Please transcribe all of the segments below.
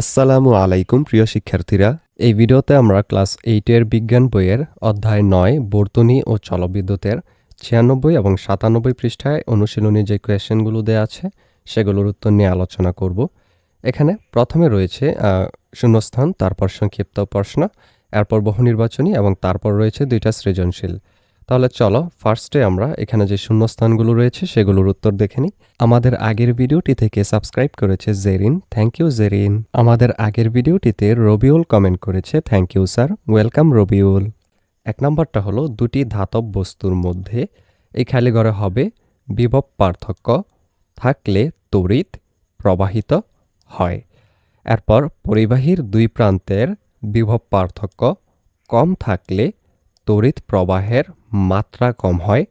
আসসালামু আলাইকুম, প্রিয় শিক্ষার্থীরা। এই ভিডিওতে আমরা ক্লাস এইটের বিজ্ঞান বইয়ের অধ্যায় নয়, বর্তনী ও চলবিদ্যুতের ছিয়ানব্বই এবং সাতানব্বই পৃষ্ঠায় অনুশীলনী যে কোয়েশ্চেনগুলো দেওয়া আছে, সেগুলোর উত্তর নিয়ে আলোচনা করব। এখানে প্রথমে রয়েছে শূন্যস্থান, তারপর সংক্ষিপ্ত প্রশ্ন, এরপর বহু নির্বাচনী এবং তারপর রয়েছে দুইটা সৃজনশীল। তাহলে চলো ফার্স্টে আমরা এখানে যে শূন্যস্থানগুলো রয়েছে সেগুলোর উত্তর দেখে নিই। আমাদের আগের ভিডিওটি থেকে সাবস্ক্রাইব করেছে জেরিন থ্যাংক ইউ জেরিন। আমাদের আগের ভিডিওটিতে রবিউল কমেন্ট করেছে thank you sir welcome Rabiul. এক নম্বরটা হলো, দুটি ধাতব বস্তুর মধ্যে এই খালি ঘরে হবে বিভব পার্থক্য, থাকলে তড়িৎ প্রবাহিত হয়। এরপর পরিবাহীর দুই প্রান্তের বিভব পার্থক্য কম থাকলে তড়িৎ প্রবাহের মাত্রা কম হয়।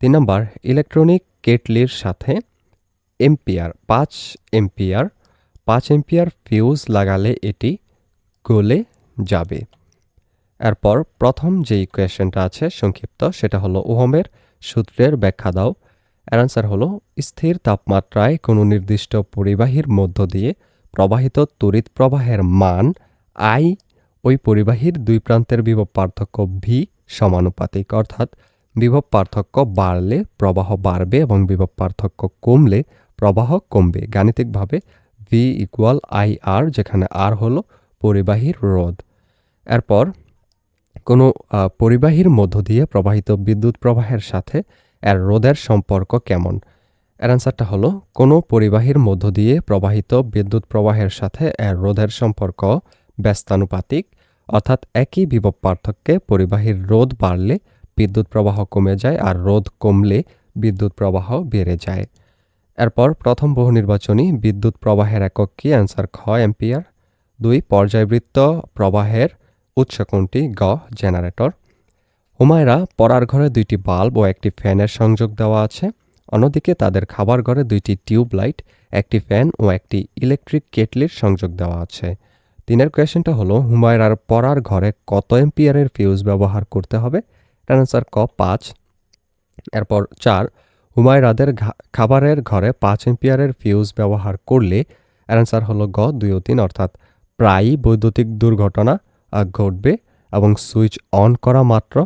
তিন নম্বর ইলেকট্রনিক কেটলির সাথে এম্পিয়ার পাঁচ এম্পিয়ার পাঁচ এম্পিয়ার ফিউজ লাগালে এটি গলে যাবে। এরপর প্রথম যেই কোয়েশ্চেনটা আছে সংক্ষিপ্ত, সেটা হলো ওহমের সূত্রের ব্যাখ্যা দাও। এর আনসার হলো স্থির তাপমাত্রায় কোনো নির্দিষ্ট পরিবাহীর মধ্য দিয়ে প্রবাহিত তড়িৎ প্রবাহের মান আই ওই পরিবাহীর দুই প্রান্তের বিভব পার্থক্য ভি সমানুপাতিক, অর্থাৎ বিভব পার্থক্য বাড়লে প্রবাহ বাড়বে এবং বিভব পার্থক্য কমলে প্রবাহ কমবে। গাণিতিকভাবে ভি ইকুয়াল আই আর যেখানে আর হলো পরিবাহীর রোধ। এরপর কোনো পরিবাহীর মধ্য দিয়ে প্রবাহিত বিদ্যুৎ প্রবাহের সাথে এর রোধের সম্পর্ক কেমন? এর অ্যান্সারটা হলো, কোনো পরিবাহীর মধ্য দিয়ে প্রবাহিত বিদ্যুৎ প্রবাহের সাথে এর রোধের সম্পর্ক ব্যস্তানুপাতিক, অর্থাৎ একই বিভব পার্থক্যে পরিবাহীর রোধ বাড়লে বিদ্যুৎ প্রবাহ কমে যায় আর রোধ কমলে বিদ্যুৎ প্রবাহ বেড়ে যায়। এরপর প্রথম বহু নির্বাচনী বিদ্যুৎ প্রবাহের একক কি? অ্যান্সার খ এম্পিয়ার দুই, পর্যায়বৃত্ত প্রবাহের উৎস কোনটি? গ, জেনারেটর। হুমায়রা পড়ার ঘরে দুইটি বাল্ব ও একটি ফ্যানের সংযোগ দেওয়া আছে। অন্যদিকে তাদের খাবার ঘরে দুইটি টিউব লাইট একটি ফ্যান ও একটি ইলেকট্রিক কেটলির সংযোগ দেওয়া আছে। তিনের কোয়েশ্চেনটা হলো, হুমায়রার পড়ার ঘরে কত এম্পিয়ারের ফিউজ ব্যবহার করতে হবে? অ্যান্সার ক, পাঁচ। এরপর চার, হুমায়রাদের খাবারের ঘরে পাঁচ এম্পিয়ারের ফিউজ ব্যবহার করলে অ্যান্সার হলো গ, দুই ও তিন, অর্থাৎ প্রায়ই বৈদ্যুতিক দুর্ঘটনা ঘটবে এবং সুইচ অন করা মাত্র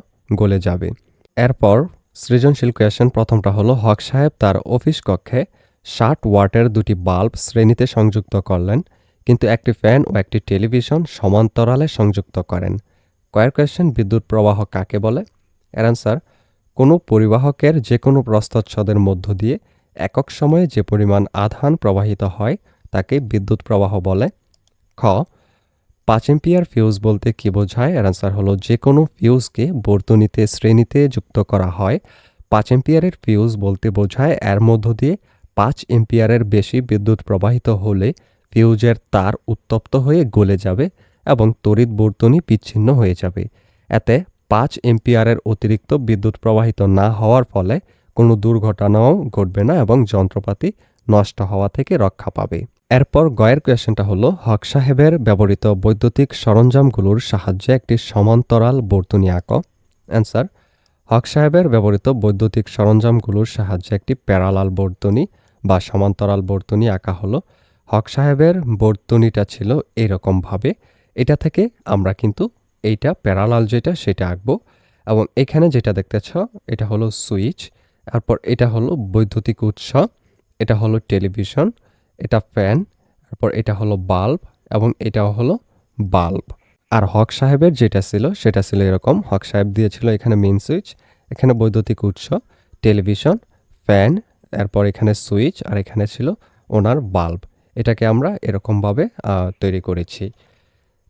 গলে যাবে। এরপর সৃজনশীল কোয়েশ্চেন প্রথমটা হলো, হক সাহেব তার অফিস কক্ষে ষাট ওয়াটের দুটি বাল্ব শ্রেণীতে সংযুক্ত করলেন। কিন্তু একটি ফ্যান ও একটি টেলিভিশন সমান্তরালে সংযুক্ত করেন। কয়ের কোয়েশ্চেন বিদ্যুৎ প্রবাহ কাকে বলে? এর অ্যান্সার কোনো পরিবাহকের যে কোনো প্রস্তচ্ছদের মধ্য দিয়ে একক সময়ে যে পরিমাণ আধান প্রবাহিত হয়, তাকে বিদ্যুৎ প্রবাহ বলে। খ, পাঁচ এম্পিয়ার ফিউজ বলতে কী বোঝায়? এর আনসার হলো যে কোনো ফিউজকে বর্তনীতে শ্রেণীতে যুক্ত করা হয়। পাঁচ এম্পিয়ারের ফিউজ বলতে বোঝায় এর মধ্য দিয়ে পাঁচ এম্পিয়ারের বেশি বিদ্যুৎ প্রবাহিত হলে ফিউজের তার উত্তপ্ত হয়ে গলে যাবে এবং তড়িৎ বর্তনী বিচ্ছিন্ন হয়ে যাবে। এতে পাঁচ এম্পিয়ারের অতিরিক্ত বিদ্যুৎ প্রবাহিত না হওয়ার ফলে কোনো দুর্ঘটনাও ঘটবে না এবং যন্ত্রপাতি নষ্ট হওয়া থেকে রক্ষা পাবে। এরপর গয়ের কোয়েশ্চেনটা হলো, হক সাহেবের ব্যবহৃত বৈদ্যুতিক সরঞ্জামগুলোর সাহায্যে একটি সমান্তরাল বর্তনী আঁক। অ্যান্সার হক সাহেবের ব্যবহৃত বৈদ্যুতিক সরঞ্জামগুলোর সাহায্যে একটি প্যারালাল বর্তনী বা সমান্তরাল বর্তনী আঁকা হলো হক সাহেবের বর্তনীটা ছিল এরকমভাবে এটা থেকে আমরা কিন্তু এইটা প্যারালাল যেটা সেটা আঁকবো এবং এখানে যেটা দেখতেছ এটা হলো সুইচ তারপর এটা হলো বৈদ্যুতিক উৎস, এটা হলো টেলিভিশন এটা ফ্যান তারপর এটা হলো বাল্ব এবং এটাও হলো বাল্ব আর হক সাহেবের যেটা ছিল, সেটা ছিল এরকম, হক সাহেব দিয়েছিল এখানে মেন সুইচ এখানে বৈদ্যুতিক উৎস টেলিভিশন ফ্যান এরপর এখানে সুইচ আর এখানে ছিল ওনার বাল্ব এটাকে আমরা এরকমভাবে তৈরি করেছি।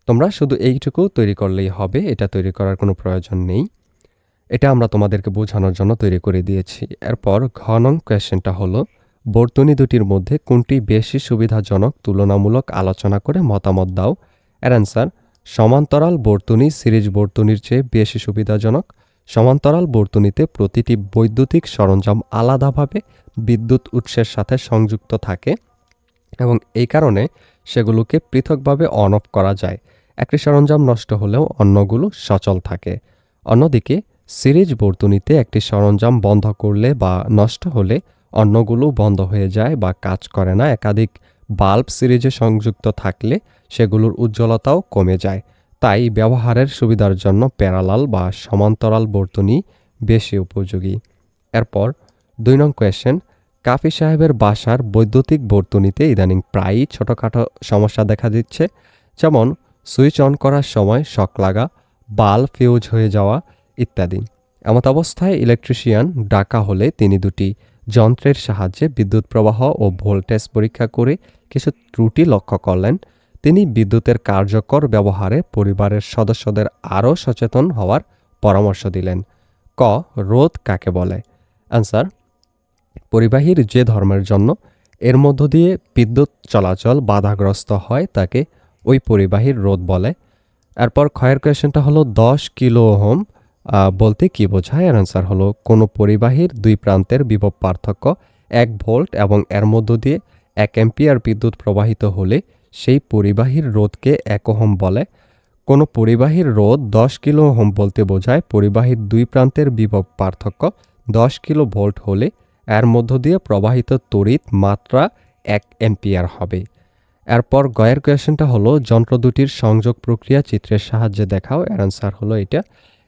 তোমরা শুধু এইটুকু তৈরি করলেই হবে, এটা তৈরি করার কোনো প্রয়োজন নেই। এটা আমরা তোমাদেরকে বোঝানোর জন্য তৈরি করে দিয়েছি। এরপর ঘ নং কোয়েশ্চেনটা হলো, বর্তনী দুটির মধ্যে কোনটি বেশি সুবিধাজনক? তুলনামূলক আলোচনা করে মতামত দাও। এর অ্যান্সার, সমান্তরাল বর্তনী সিরিজ বর্তনীর চেয়ে বেশি সুবিধাজনক। সমান্তরাল বর্তনীতে প্রতিটি বৈদ্যুতিক সরঞ্জাম আলাদাভাবে বিদ্যুৎ উৎসের সাথে সংযুক্ত থাকে। এবং এই কারণে সেগুলোকে পৃথকভাবে অন অফ করা যায়। একটি সরঞ্জাম নষ্ট হলেও অন্যগুলো সচল থাকে। অন্যদিকে, সিরিজ বর্তনীতে একটি সরঞ্জাম বন্ধ করলে বা নষ্ট হলে অন্যগুলো বন্ধ হয়ে যায় বা কাজ করে না। একাধিক বাল্ব সিরিজে সংযুক্ত থাকলে সেগুলোর উজ্জ্বলতাও কমে যায়। তাই ব্যবহারের সুবিধার জন্য প্যারালাল বা সমান্তরাল বর্তনী বেশি উপযোগী। এরপর, দুই নং কোয়েশ্চেন কাফি সাহেবের বাসার বৈদ্যুতিক বর্তনীতে ইদানিং প্রায়ই ছোটোখাটো সমস্যা দেখা দিচ্ছে। যেমন, সুইচ অন করার সময় শক লাগা, বাল্ব ফিউজ হয়ে যাওয়া ইত্যাদি। এমত অবস্থায় ইলেকট্রিশিয়ান ডাকা হলে তিনি দুটি যন্ত্রের সাহায্যে বিদ্যুৎ প্রবাহ ও ভোল্টেজ পরীক্ষা করে কিছু ত্রুটি লক্ষ্য করলেন। তিনি বিদ্যুতের কার্যকর ব্যবহারে পরিবারের সদস্যদের আরও সচেতন হওয়ার পরামর্শ দিলেন। ক, রোধ কাকে বলে? অ্যান্সার পরিবাহীর যে ধর্মের জন্য, এর মধ্য দিয়ে বিদ্যুৎ চলাচল বাধাগ্রস্ত হয় তাকে ওই পরিবাহীর রোধ বলে। এরপর ক্ষয়ের কোয়েশনটা হলো, দশ কিলো ওহম বলতে কি বোঝায়? এর অ্যান্সার হলো, কোনো পরিবাহীর দুই প্রান্তের বিভব পার্থক্য এক ভোল্ট এবং এর মধ্য দিয়ে এক অ্যাম্পিয়ার বিদ্যুৎ প্রবাহিত হলে সেই পরিবাহীর রোধকে এক ওহম বলে। কোনো পরিবাহীর রোধ দশ কিলো ওহম বলতে বোঝায়, পরিবাহীর দুই প্রান্তের বিভব পার্থক্য দশ কিলো ভোল্ট হলে এর মধ্য দিয়ে প্রবাহিত তড়িৎ মাত্রা এক অ্যাম্পিয়ার হবে। এরপর গয়ের কোয়েশনটা হলো, যন্ত্র দুটির সংযোগ প্রক্রিয়া চিত্রের সাহায্যে দেখাও। এর অ্যান্সার হলো এটা।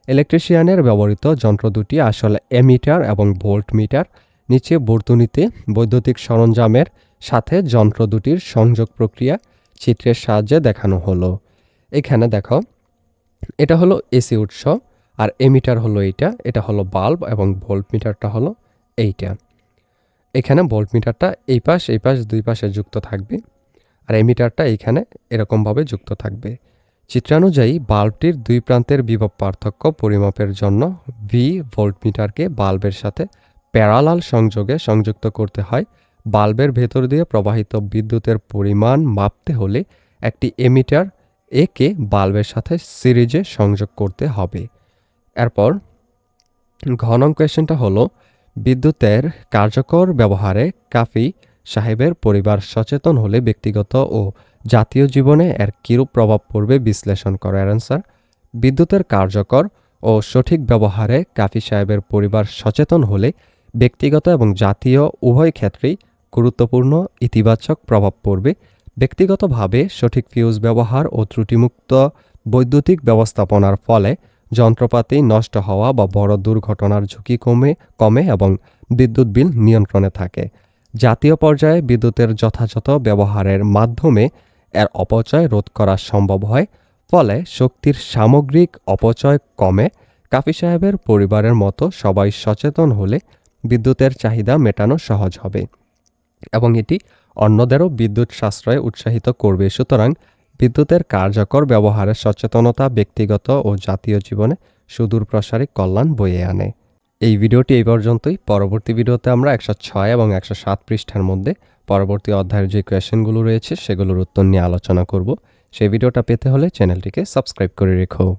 ইলেকট্রিশিয়ানের ব্যবহৃত যন্ত্র দুটি আসলে এমিটার এবং ভোল্ট মিটার নিচে বর্তনীতে বৈদ্যুতিক সরঞ্জামের সাথে যন্ত্র দুটির সংযোগ প্রক্রিয়া চিত্রের সাহায্যে দেখানো হলো। এখানে দেখো, এটা হলো এসি উৎস আর এমিটার হলো এইটা। এটা হলো বাল্ব এবং ভোল্ট মিটারটা হলো এইটা। এখানে ভোল্ট মিটারটা এই পাশ এই পাশ, দুই পাশে যুক্ত থাকবে। আর এমিটারটা এইখানে এরকমভাবে যুক্ত থাকবে। চিত্রানুযায়ী বাল্বটির দুই প্রান্তের বিভব পার্থক্য পরিমাপের জন্য ভি ভোল্টমিটারকে বাল্বের সাথে প্যারালাল সংযোগে সংযুক্ত করতে হয়। বাল্বের ভেতর দিয়ে প্রবাহিত বিদ্যুতের পরিমাণ মাপতে হলে একটি এমিটার একে বাল্বের সাথে সিরিজে সংযোগ করতে হবে। এরপর ঘনং কোয়েশ্চেনটা হলো বিদ্যুতের কার্যকর ব্যবহারে কাফি সাহেবের পরিবার সচেতন হলে ব্যক্তিগত ও জাতীয় জীবনে এর কিরূপ প্রভাব পড়বে বিশ্লেষণ করার অ্যান্সার বিদ্যুতের কার্যকর ও সঠিক ব্যবহারে কাফি সাহেবের পরিবার সচেতন হলে ব্যক্তিগত এবং জাতীয় উভয় ক্ষেত্রেই গুরুত্বপূর্ণ ইতিবাচক প্রভাব পড়বে। ব্যক্তিগতভাবে সঠিক ফিউজ ব্যবহার ও ত্রুটিমুক্ত বৈদ্যুতিক ব্যবস্থাপনার ফলে যন্ত্রপাতি নষ্ট হওয়া বা বড় দুর্ঘটনার ঝুঁকি কমে কমে এবং বিদ্যুৎ বিল নিয়ন্ত্রণে থাকে। জাতীয় পর্যায়ে বিদ্যুতের যথাযথ ব্যবহারের মাধ্যমে এর অপচয় রোধ করা সম্ভব হয়, ফলে শক্তির সামগ্রিক অপচয় কমে। কাফি সাহেবের পরিবারের মতো সবাই সচেতন হলে বিদ্যুতের চাহিদা মেটানো সহজ হবে এবং এটি অন্যদেরও বিদ্যুৎ সাশ্রয়ে উৎসাহিত করবে। সুতরাং বিদ্যুতের কার্যকর ব্যবহারের সচেতনতা, ব্যক্তিগত ও জাতীয় জীবনে সুদূর প্রসারী কল্যাণ বয়ে আনে। এই ভিডিওটি এই পর্যন্তই। পরবর্তী ভিডিওতে আমরা একশো ছয় এবং একশো সাত পৃষ্ঠার মধ্যে পরবর্তী অধ্যায়ের যে কোয়েশনগুলো রয়েছে, সেগুলোর উত্তর নিয়ে আলোচনা করব। সেই ভিডিওটা পেতে হলে চ্যানেলটিকে সাবস্ক্রাইব করে রেখো।